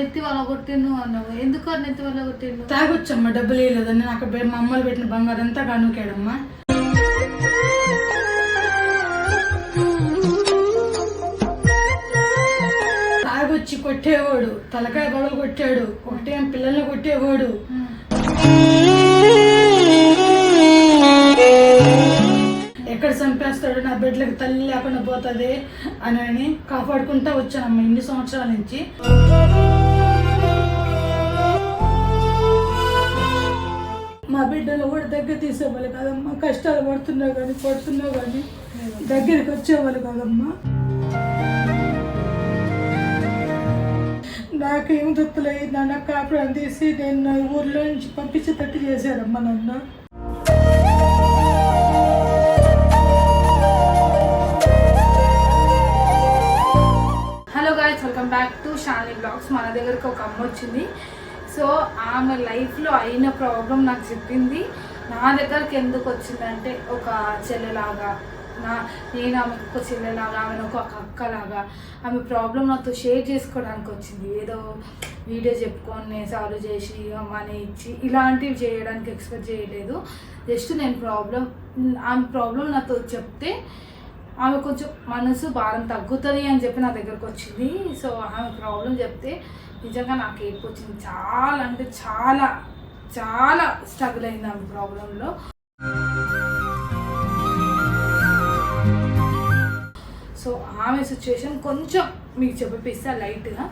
నెత్తి వల్ల కొట్టిండు అన్నావు. ఎందుకు నెత్తి వల్ల కొట్టిండు? తాగొచ్చమ్మా డబ్బులు ఇవ్వలేదని నాకు మా అమ్మలు పెట్టిన బంగారం అంతా కనుకాడమ్మా తాగొచ్చి కొట్టేవాడు. తలకాయ బగలు కొట్టాడు. ఒకటే పిల్లల్ని కొట్టేవాడు. ఎక్కడ చంపేస్తాడు నా బిడ్డలకు తల్లి లేకుండా పోతుంది అని అని కాపాడుకుంటా వచ్చానమ్మా ఇన్ని సంవత్సరాల నుంచి. మా బిడ్డలు కూడా దగ్గర తీసేవాళ్ళు కదమ్మా. కష్టాలు పడుతున్నా కానీ పడుతున్నా కానీ దగ్గరికి వచ్చేవాళ్ళు కదమ్మా. నాకేం తప్పులేదు నాన్న కాపురం తీసి నేను నా ఊర్లో నుంచి పంపించేటట్టు చేశారమ్మా నన్ను. Hello guys welcome back to Shani blogs మన దగ్గరకు ఒక అమ్మ వచ్చింది. సో ఆమె లైఫ్లో అయిన ప్రాబ్లం నాకు చెప్పింది. నా దగ్గరికి ఎందుకు వచ్చిందంటే ఒక చెల్లెలాగా నా నేను ఆమెకు ఒక చెల్లెలాగా ఆమెను ఒక అక్కలాగా ఆమె ప్రాబ్లం నాతో షేర్ చేసుకోవడానికి వచ్చింది. ఏదో వీడియో చెప్పుకొని నేను సాల్వ్ చేసి మనీ ఇచ్చి ఇలాంటివి చేయడానికి ఎక్స్పెక్ట్ చేయలేదు. జస్ట్ నేను ప్రాబ్లం ఆమె ప్రాబ్లం నాతో చెప్తే ఆమె కొంచెం మనసు భారం తగ్గుతుంది అని చెప్పి నా దగ్గరకు వచ్చింది. సో ఆమె ప్రాబ్లం చెప్తే నిజంగా నాకు ఏడుపు వచ్చింది. చాలా అంటే చాలా చాలా స్ట్రగుల్ అయింది ఆమె ప్రాబ్లంలో సో ఆమె సిచ్యువేషన్ కొంచెం మీకు చెప్పిస్తా లైట్గా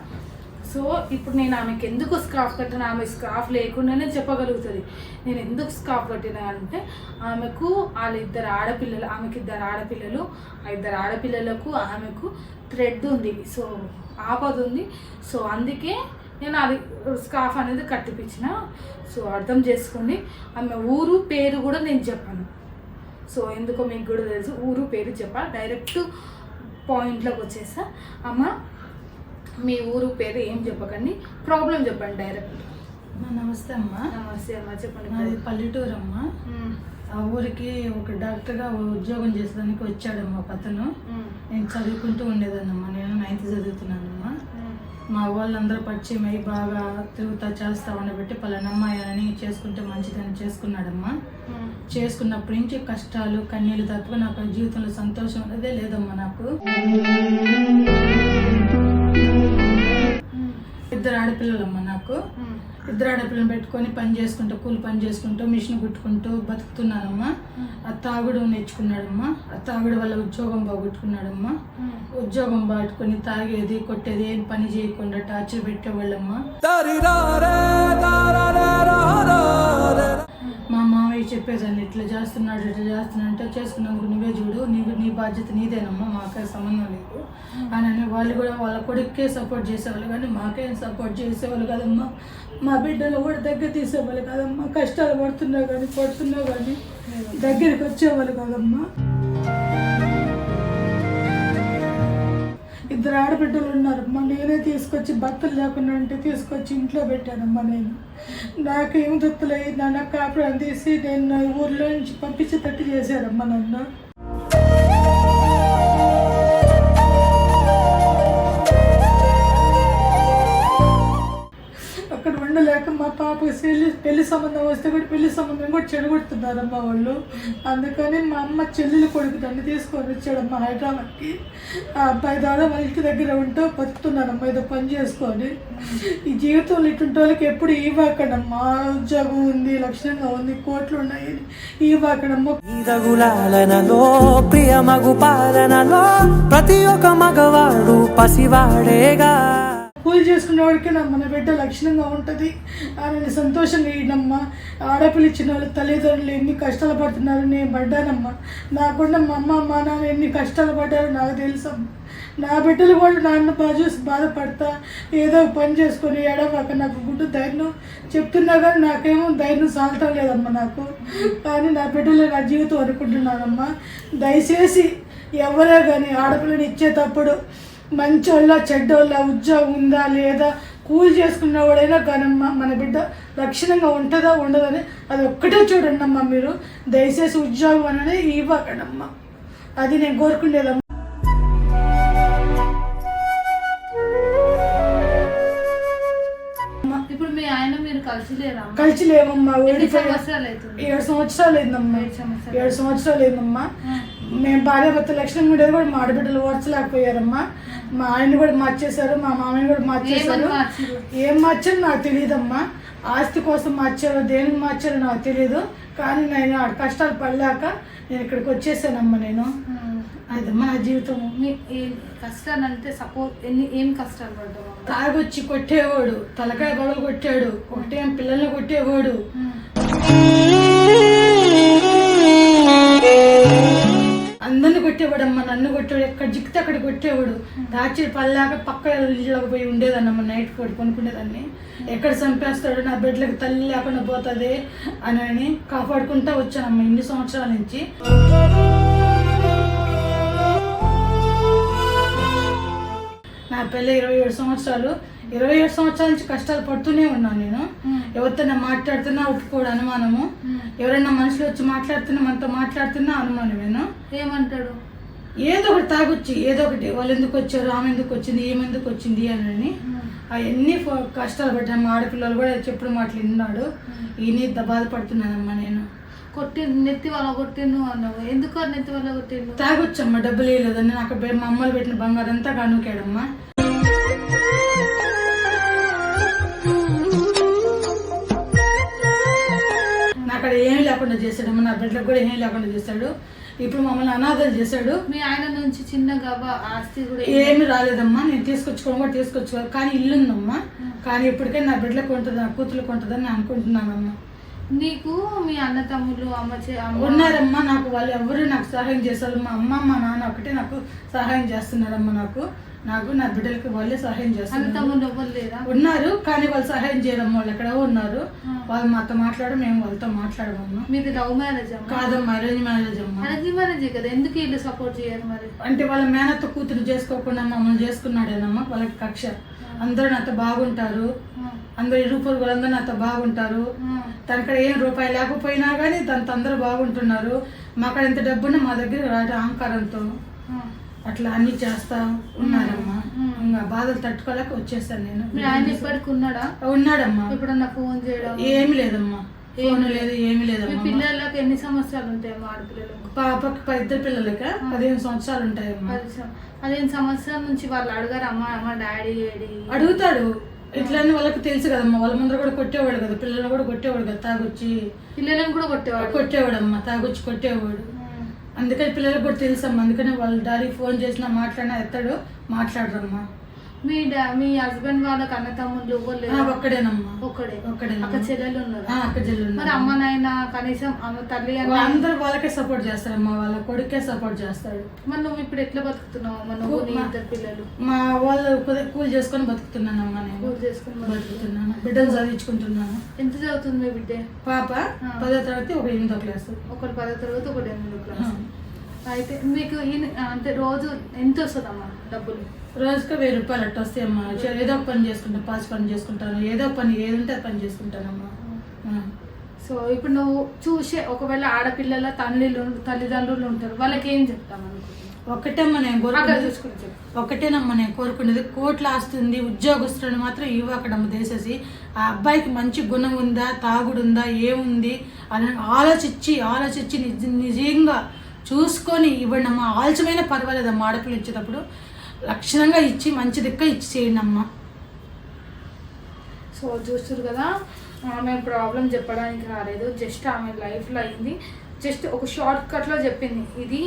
సో ఇప్పుడు నేను ఆమెకి ఎందుకు స్కార్ఫ్ కట్టిన ఆమె స్కార్ఫ్ లేకుండానే చెప్పగలుగుతుంది. నేను ఎందుకు స్కార్ఫ్ కట్టినా అంటే ఆమెకు వాళ్ళ ఇద్దరు ఆడపిల్లలు ఆమెకి ఇద్దరు ఆడపిల్లలు ఆ ఇద్దరు ఆడపిల్లలకు ఆమెకు థ్రెడ్ ఉంది. సో ఆపదు ఉంది. సో అందుకే నేను అది స్కార్ఫ్ అనేది కట్టిపించిన సో అర్థం చేసుకోండి. ఆమె ఊరు పేరు కూడా నేను చెప్పాను. సో ఎందుకో మీకు కూడా తెలుసు ఊరు పేరు చెప్పా డైరెక్ట్ పాయింట్లోకి వచ్చేసా. అమ్మ మీ ఊరు పేరు ఏం చెప్పకండి ప్రాబ్లం చెప్పండి డైరెక్ట్ నమస్తే అమ్మా నమస్తే అమ్మ చెప్పండి నాది పల్లెటూరు అమ్మా మ్మ్. ఆ ఊరికి ఒక డాక్టర్గా ఉద్యోగం చేసేదానికి వచ్చాడమ్మా అతను మ్మ్. నేను చదువుకుంటూ ఉండేదాన్నమ్మా నేను నైన్త్ చదువుతున్నానమ్మా మ్మ్. మా వాళ్ళందరూ పరిచయం అయ్యి బాగా తిరుగుతా చేస్తా ఉండబెట్టి పలానమ్మాయి అని చేసుకుంటే మంచిదని చేసుకున్నాడమ్మా మ్మ్. చేసుకున్నప్పటి నుంచి కష్టాలు కన్నీళ్ళు తప్ప నాకు జీవితంలో సంతోషం అనేదే లేదమ్మా నాకు ఆడపిల్లలమ్మా నాకు. ఇద్దరు ఆడపిల్లని పెట్టుకొని పని చేసుకుంటూ కూలి పని చేసుకుంటూ మిషన్ కుట్టుకుంటూ బతుకుతున్నానమ్మా. ఆ తాగుడు నేర్చుకున్నాడమ్మా. ఆ తాగుడు వల్ల ఉద్యోగం బాగొట్టుకున్నాడమ్మా. మ్మ్. ఉద్యోగం బాటుకొని తాగేది కొట్టేది ఏం పని చేయకుండా టార్చర్ పెట్టేవాళ్ళమ్మా. చెప్పేదాన్ని. ఇట్లా చేస్తున్నాడు ఇట్లా చేస్తున్నాడు అంటే చేసుకున్నందుకు నువ్వే చూడు నీ నీ బాధ్యత నీదేనమ్మా మాకే సంబంధం లేదు అని అని వాళ్ళు కూడా వాళ్ళ కొడుక్కే సపోర్ట్ చేసేవాళ్ళు. కానీ మాకేం సపోర్ట్ చేసేవాళ్ళు కదమ్మా. మా బిడ్డలు కూడా దగ్గర తీసేవాళ్ళు కదమ్మా. కష్టాలు పడుతున్నా కానీ పడుతున్నా కానీ దగ్గరికి వచ్చేవాళ్ళు కదమ్మా. ఇద్దరు ఆడబిడ్డలు ఉన్నారమ్మా నేనే తీసుకొచ్చి భర్తలు లేకుండా అంటే తీసుకొచ్చి ఇంట్లో పెట్టానమ్మా నేను. నాకేం తప్పులేదు నాన్న కాపురం తీసి నేను ఊర్లో నుంచి పంపించేటట్టు చేశారమ్మా నన్ను. అక్కడ లేక మా పాప పెళ్ళి పెళ్ళి సంబంధం వస్తే కూడా పెళ్ళి సంబంధం కూడా చెడగొడుతున్నారమ్మ వాళ్ళు. అందుకని మా అమ్మ చెల్లెలు కొడుకు దాన్ని తీసుకొని వచ్చాడమ్మ హైదరాబాద్కి. ఆ అబ్బాయి ద్వారా వాళ్ళ ఇంటి దగ్గర ఉంటూ బతుకుతున్నారమ్మ ఏదో పని చేసుకొని. ఈ జీవితంలో ఇటువంటి వాళ్ళకి ఎప్పుడు ఇవ్వకడమ్మా. ఉద్యోగం ఉంది లక్షణంగా ఉంది కోట్లు ఉన్నాయి. ఇవ్వకడమ్మా. ఈదగులాలనలో ప్రియ మగు పాలనలో ప్రతి ఒక్క మగవాడు పసివాడేగా. పూజ చేసుకునే వాడికి నా మన బిడ్డ లక్షణంగా ఉంటుంది. అని సంతోషం ఈయనమ్మా ఆడపిల్ల ఇచ్చిన వాళ్ళ తల్లిదండ్రులు ఎన్ని కష్టాలు పడుతున్నారు నేను పడ్డానమ్మా. నాకుండా మా అమ్మ మా నాన్న ఎన్ని కష్టాలు పడ్డారో నాకు తెలుసమ్మా నా బిడ్డలు కూడా నాన్న బాధ చూసి బాధపడతా ఏదో పని చేసుకొని ఏడవాక నాకు గుడ్డు ధైర్యం. చెప్తున్నా కానీ నాకేమో ధైర్యం సాగటం లేదమ్మా నాకు. కానీ నా బిడ్డలు నా జీవితం అనుకుంటున్నానమ్మా దయచేసి ఎవరే కానీ ఆడపిల్లని ఇచ్చేటప్పుడు మంచోళ్ళ చెడ్డోళ్ళ ఉద్యోగం ఉందా లేదా? కూలి చేసుకున్నవాడైనా కానమ్మా మన బిడ్డ లక్షణంగా ఉంటుందా ఉండదని అది ఒక్కటే చూడండి అమ్మా మీరు. దయచేసి ఉద్యోగం అనేది ఇవ్వకండమ్మా. అది నేను కోరుకునేదమ్మా. మీ ఆయన మీరు ఓడిపోయా సంవత్సరాలు ఏడు సంవత్సరాలు అయిందమ్మా. ఏడు సంవత్సరాలు. ఏడు అయిందమ్మా. మేము భార్య భర్త లక్షణం ఉండేది కూడా మా ఆడబిడ్డలు ఓర్చలేకపోయారమ్మా. మా ఆయన కూడా మార్చేశారు మా మామయ్య కూడా మార్చేశారు? ఏం మార్చారో నాకు తెలియదమ్మా. ఆస్తి కోసం మార్చారో దేనికి మార్చారో నాకు తెలియదు కానీ నేను ఆ కష్టాలు పడలేక నేను ఇక్కడికి వచ్చేసానమ్మా నేను. అదమ్మా నా జీవితం. కష్టాలు అంటే సపోజ్ ఎన్ని ఏం కష్టాలు పడ్డావు తాగొచ్చి కొట్టేవాడు తలకాయ బగలు కొట్టాడు ఒకటే పిల్లల్ని కొట్టేవాడు. అందరిని కొట్టేవాడమ్మా నన్ను కొట్టేవాడు ఎక్కడ జిక్కితే అక్కడ కొట్టేవాడు. దాచి పల్లాక పక్క ఇళ్ళకి పోయి ఉండేదన్నమ్మ నైట్ పూట కొనుక్కునేదాన్ని. ఎక్కడ చంపేస్తాడు నా బిడ్డలకు తల్లి లేకుండా పోతుంది అని అని కాపాడుకుంటా వచ్చానమ్మా ఇన్ని సంవత్సరాల నుంచి. నా పెళ్ళి ఇరవై ఏడు సంవత్సరాలు. ఇరవై ఏడు సంవత్సరాల నుంచి కష్టాలు పడుతూనే ఉన్నాను నేను. ఎవరితో మాట్లాడుతున్నా ఒప్పుకోడు అనుమానము. ఎవరైనా మనుషులు వచ్చి మాట్లాడుతున్నా మనతో మాట్లాడుతున్నా అనుమానమేను? ఏమంటాడు? ఏదో ఒకటి తాగొచ్చి ఏదో ఒకటి. వాళ్ళు ఎందుకు వచ్చారు ఆమె ఎందుకు వచ్చింది ఏమి ఎందుకు వచ్చింది అని. అవన్నీ కష్టాలు పడ్డాను మా ఆడపిల్లలు కూడా చెప్పుడు మాటలు విన్నాడు ఈయన బాధపడుతున్నానమ్మా నేను. కొట్టి నెత్తి వల్ల కొట్టిండు అన్నావు. ఎందుకు నెత్తి వల్ల కొట్టిండు? తాగొచ్చమ్మా డబ్బులు వేయలేదని నాకు మా అమ్మలు పెట్టిన బంగారం అంతా కనుకాడమ్మా లేకుండా చేశాడమ్మా నా బిడ్డలకు కూడా ఏమీ లేకుండా చేశాడు. ఇప్పుడు మమ్మల్ని అనాథలు చేశాడు. మీ ఆయన నుంచి చిన్న గబా ఆస్తి కూడా ఏమి రాలేదమ్మా నేను తీసుకొచ్చుకోవడం కూడా తీసుకొచ్చుకోవాలి కానీ ఇల్లు ఉందమ్మా. కానీ ఇప్పటికే నా బిడ్డలకు ఉంటుంది నా కూతురుకు ఉంటుందని నేను అనుకుంటున్నానమ్మా. నీకు మీ అన్న తమ్ముళ్ళు అమ్మ ఉన్నారమ్మా నాకు వాళ్ళు ఎవరు నాకు సహాయం చేశారు మా అమ్మ మా నాన్న ఒకటే నాకు సహాయం చేస్తున్నారమ్మా నాకు. నాకు నా బిడ్డలకి వాళ్ళే సహాయం లేరా? ఉన్నారు కానీ వాళ్ళు సహాయం చేయడం వాళ్ళు ఎక్కడో ఉన్నారు. వాళ్ళు మాతో మాట్లాడడం మేము వాళ్ళతో మాట్లాడమమ్మా. మీది లవ్ మ్యారేజ్ కాదమ్మా అరేంజ్ మ్యారేజ్ అమ్మా. అరేంజ్ మ్యారేజ్ కదా ఎందుకు వీళ్ళు సపోర్ట్ చేయరు మరి? అంటే వాళ్ళ మేనత్త కూతురు చేసుకోకుండా మమ్మల్ని చేసుకున్నాడేనమ్మా వాళ్ళకి కక్ష. అందరూ నాతో బాగుంటారు. అందరు పొరుగులు అందరూ నాతో బాగుంటారు. తనక్కడ ఏం రూపాయి లేకపోయినా కానీ తనతో అందరూ బాగుంటున్నారు. మాకు ఎంత డబ్బున్నా మా దగ్గర రాట అహంకారంతో. అట్లా అన్ని చేస్తా ఉన్నారమ్మా. ఇంకా బాధలు తట్టుకోలేక వచ్చేసాను నేను. ఆయన ఇప్పటికి ఉన్నాడా? ఉన్నాడమ్మా. ఎప్పుడన్నా ఫోన్ చేయడం? ఏమి లేదమ్మా. ఫోన్ లేదు ఏమి లేదమ్మా. పిల్లలకి ఎన్ని సంవత్సరాలు ఉంటాయి మా ఆడపిల్లలకు పాపకి ఇద్దరు పిల్లలక పదిహేను సంవత్సరాలు ఉంటాయమ్మా. సం- పదిహేను సంవత్సరాల నుంచి వాళ్ళు అడగారు అమ్మ అమ్మ డాడీ ఏడి? అడుగుతాడు. ఇట్లని వాళ్ళకి తెలుసు కదమ్మా. వాళ్ళ ముందర కూడా కొట్టేవాడు కదా పిల్లలు కూడా కొట్టేవాడు కదా తాగొచ్చి. పిల్లలను కూడా కొట్టేవాడు? కొట్టేవాడమ్మా తాగొచ్చి కొట్టేవాడు. అందుకని పిల్లలకు కూడా తెలుసమ్మా అందుకనే వాళ్ళ డాడీ ఫోన్ చేసినా మాట్లాడినా ఎత్తాడు మాట్లాడరమ్మా. మీ డా మీ హస్బెండ్ వాళ్ళకి అన్న తమ్ముళ్ళు లేరు? ఒక్కడేనమ్మా. ఒక్కడే. ఒక్కడేనమ్మా. అక్క చెల్లెలు ఉన్నారు? ఆ, అక్క చెల్లి ఉన్నారు. మరి అమ్మ నాయన కనీసం అమ్మ తల్లి అందరూ వాళ్ళకే సపోర్ట్ చేస్తారమ్మా వాళ్ళ కొడుకే సపోర్ట్ చేస్తాడు. మరి నువ్వు ఇప్పుడు ఎట్లా బతుకుతున్నావు అమ్మ? నువ్వు నీ ఇద్దరు పిల్లలు. మా వాళ్ళు కుద- కూలి చేసుకొని బతుకుతున్నానమ్మా నేను. పూజ చేసుకుని బతుకుతున్నావు. బతుకుతున్నాను. బిడ్డలు చదివించుకుంటున్నాను. ఎంత చదువుతుంది మీ బిడ్డ? పాప పదో తరగతి ఒక ఎనిమిదో క్లాస్. ఒకటి పదో తరగతి ఒకటి ఎనిమిదో క్లాస్. అయితే మీకు ఈయన- అంటే రోజు ఎంత వస్తుందమ్మా? డబ్బులు. రోజుకి వెయ్యి రూపాయలు అట్ట వస్తాయమ్మా చే- ఏదో ఒక పని చేసుకుంటాను పాస్ పని చేసుకుంటాను. ఏదో పని ఏది ఉంటే అది పని చేసుకుంటానమ్మా. సో ఇప్పుడు నువ్వు చూసే ఒకవేళ ఆడపిల్లల తల్లిలు తల్లిదండ్రులు ఉంటారు వాళ్ళకి ఏం చెప్తాం ఒక్కటేమ్మా నేను కోరుకునేది ఒకటేనమ్మా నేను కోరుకునేది కోట్ల ఆస్తుంది ఉద్యోగస్తులను మాత్రం ఇవ్వ అక్కడ దేసేసి ఆ అబ్బాయికి మంచి గుణం ఉందా తాగుడు ఉందా ఏముంది అని ఆలోచించి ఆలోచించి నిజ నిజంగా చూసుకొని ఇవ్వండి అమ్మా ఆలస్యమైన పర్వాలేదమ్మా ఆడపిల్ల ఇచ్చేటప్పుడు. లక్షణంగా ఇచ్చి మంచి దిక్క ఇచ్చి చేయండి అమ్మ. సో చూస్తారు కదా ఆమె ప్రాబ్లం చెప్పడానికి రాలేదు. జస్ట్ ఆమె లైఫ్లో అయింది. జస్ట్ ఒక షార్ట్ కట్లో చెప్పింది. ఇది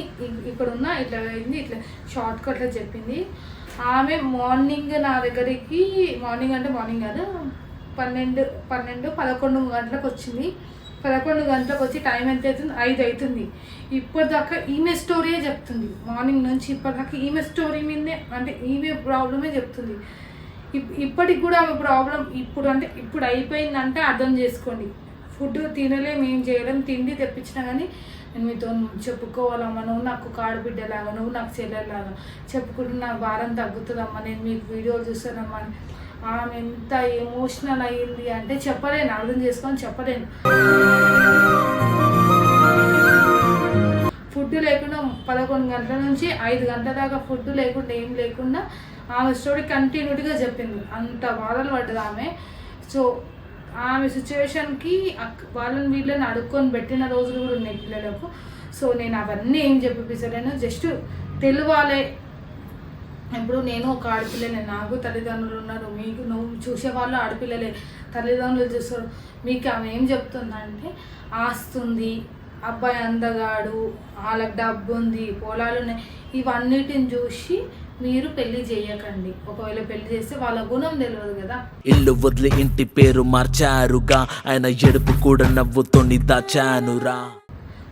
ఇక్కడ ఉన్న ఇట్లా అయింది. ఇట్లా షార్ట్ కట్లో చెప్పింది. ఆమె మార్నింగ్ నా దగ్గరికి మార్నింగ్ అంటే మార్నింగ్ కాదు పన్నెండు పన్నెండు పదకొండు గంటలకు వచ్చింది. పదకొండు గంటలకు వచ్చి టైం ఎంత అవుతుంది? ఐదు అవుతుంది. ఇప్పటిదాకా ఈమె స్టోరీయే చెప్తుంది. మార్నింగ్ నుంచి ఇప్పటిదాకా ఈమె స్టోరీ మీదే అంటే ఈమె ప్రాబ్లమే చెప్తుంది. ఇప్- ఇప్పటికి కూడా ఆమె ప్రాబ్లం ఇప్పుడు అంటే ఇప్పుడు అయిపోయిందంటే అర్థం చేసుకోండి. ఫుడ్ తినలేం ఏం చేయలేం తిండి తెప్పించినా కానీ నేను మీతో చెప్పుకోవాలమ్మా నువ్వు నాకు కాడబిడ్డలాగా నువ్వు నాకు చెల్లెలాగా చెప్పుకుంటే నా భారం తగ్గుతుందమ్మా నేను మీకు వీడియోలు చూస్తానమ్మా ఆమె ఎంత ఎమోషనల్ అయ్యింది అంటే చెప్పలేను అర్థం చేసుకొని చెప్పలేను. ఫుడ్ లేకుండా పదకొండు గంటల నుంచి ఐదు గంటల దాకా ఫుడ్ లేకుండా ఏం లేకుండా ఆమె స్టోరీ కంటిన్యూటీగా చెప్పింది. అంత బాధలు పడ్డది ఆమె. సో ఆమె సిచ్యువేషన్కి వాళ్ళని వీళ్ళని అడుక్కొని పెట్టిన రోజులు కూడా ఉన్నాయి పిల్లలకు. సో నేను అవన్నీ ఏం చెప్పిస్తాను జస్ట్ తెలివాలే ఇప్పుడు నేను ఒక ఆడపిల్లనే నాకు తల్లిదండ్రులు ఉన్నారు మీకు నువ్వు చూసే వాళ్ళు ఆడపిల్లలే తల్లిదండ్రులు చూస్తారు. మీకు ఆమె ఏం చెప్తుందంటే ఆస్తుంది అబ్బాయి అందగాడు వాళ్ళకి డబ్బు ఉంది పొలాలు ఉన్నాయి. ఇవన్నిటిని చూసి మీరు పెళ్ళి చేయకండి. ఒకవేళ పెళ్ళి చేస్తే వాళ్ళ గుణం తెలియదు కదా. ఇల్లు వదిలి ఇంటి పేరు మార్చారుగా ఆయన ఎడుపు కూడా నవ్వుతోని దాచానురా.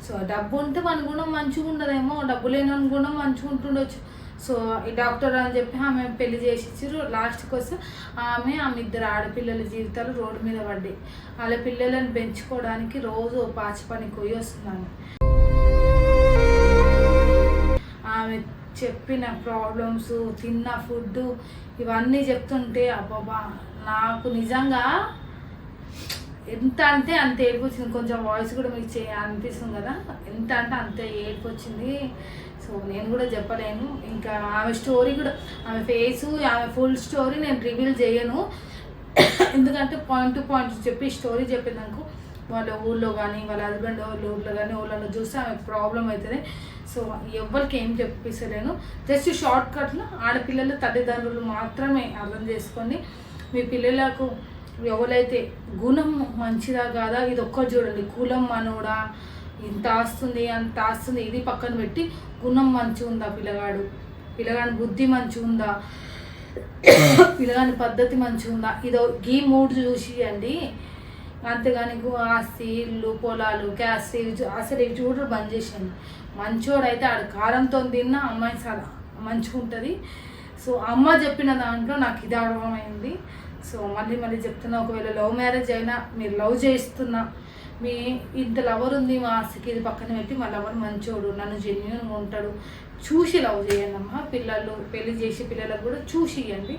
సో డబ్బు ఉంటే మన గుణం మంచిగా ఉండదేమో డబ్బు లేని గుణం మంచిగా ఉంటుండొచ్చు సో ఈ డాక్టర్ అని చెప్పి ఆమె పెళ్ళి చేసి ఇచ్చారు లాస్ట్కి వస్తే ఆమె ఆమె ఇద్దరు ఆడపిల్లల జీవితాలు రోడ్డు మీద పడ్డాయి. వాళ్ళ పిల్లలను పెంచుకోవడానికి రోజు పాచి పనికి పోయి వస్తున్నాను ఆమె చెప్పిన ప్రాబ్లమ్స్ తిన్న ఫుడ్ ఇవన్నీ చెప్తుంటే అబ్బాబా నాకు నిజంగా ఎంత అంటే అంత ఏడుపు కొంచెం వాయిస్ కూడా మీకు చే అనిపిస్తుంది కదా? ఎంత అంటే అంత ఏడుపు సో నేను కూడా చెప్పలేను. ఇంకా ఆమె స్టోరీ కూడా ఆమె ఫేసు ఆమె ఫుల్ స్టోరీ నేను రివీల్ చేయను. ఎందుకంటే పాయింట్ టు పాయింట్ చెప్పి స్టోరీ చెప్పినాక వాళ్ళ ఊళ్ళో కానీ వాళ్ళ హస్బెండ్ వాళ్ళ ఊళ్ళో కానీ ఊళ్ళో చూస్తే ఆమె ప్రాబ్లం అవుతుంది సో ఎవరికి ఏం చెప్పిస్తలేను. జస్ట్ షార్ట్ కట్లో ఆడపిల్లలు తల్లిదండ్రులు మాత్రమే అర్థం చేసుకోండి. మీ పిల్లలకు ఎవరైతే గుణం మంచిదా కాదా ఇది ఒక్కటి చూడండి. కులం మనోడా ఇంత ఆస్తుంది అంత ఆస్తుంది. ఇది పక్కన పెట్టి గుణం మంచిగా ఉందా పిల్లగాడు? పిల్లగాని బుద్ధి మంచిగా ఉందా పిల్లగాని పద్ధతి మంచిగా ఉందా ఇదో ఈ మూడు చూసి అండి అంతేగాని ఆస్తి ఇల్లు పొలాలు గ్యాస్ ఇవి అసలు ఇవి చూడడం బంద్ చేసేయండి. మంచోడైతే ఆడు కారంతో తిన్న అమ్మాయి చాలా మంచిగా ఉంటుంది సో అమ్మ చెప్పిన దాంట్లో నాకు ఇది అర్థమైంది సో మళ్ళీ మళ్ళీ చెప్తున్నా ఒకవేళ లవ్ మ్యారేజ్ అయినా మీరు లవ్ చేస్తున్నా మీ ఇంత లవర్ ఉంది మా ఆస్తికి ఇది పక్కన పెట్టి మా లవర్ మంచోడు నన్ను జెన్యున్గా ఉంటాడు. చూసి లవ్ చేయండి అమ్మ పిల్లలు పెళ్ళి చేసే పిల్లలకు కూడా చూసి ఇవ్వండి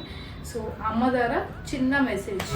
సో అమ్మ ద్వారా చిన్న మెసేజ్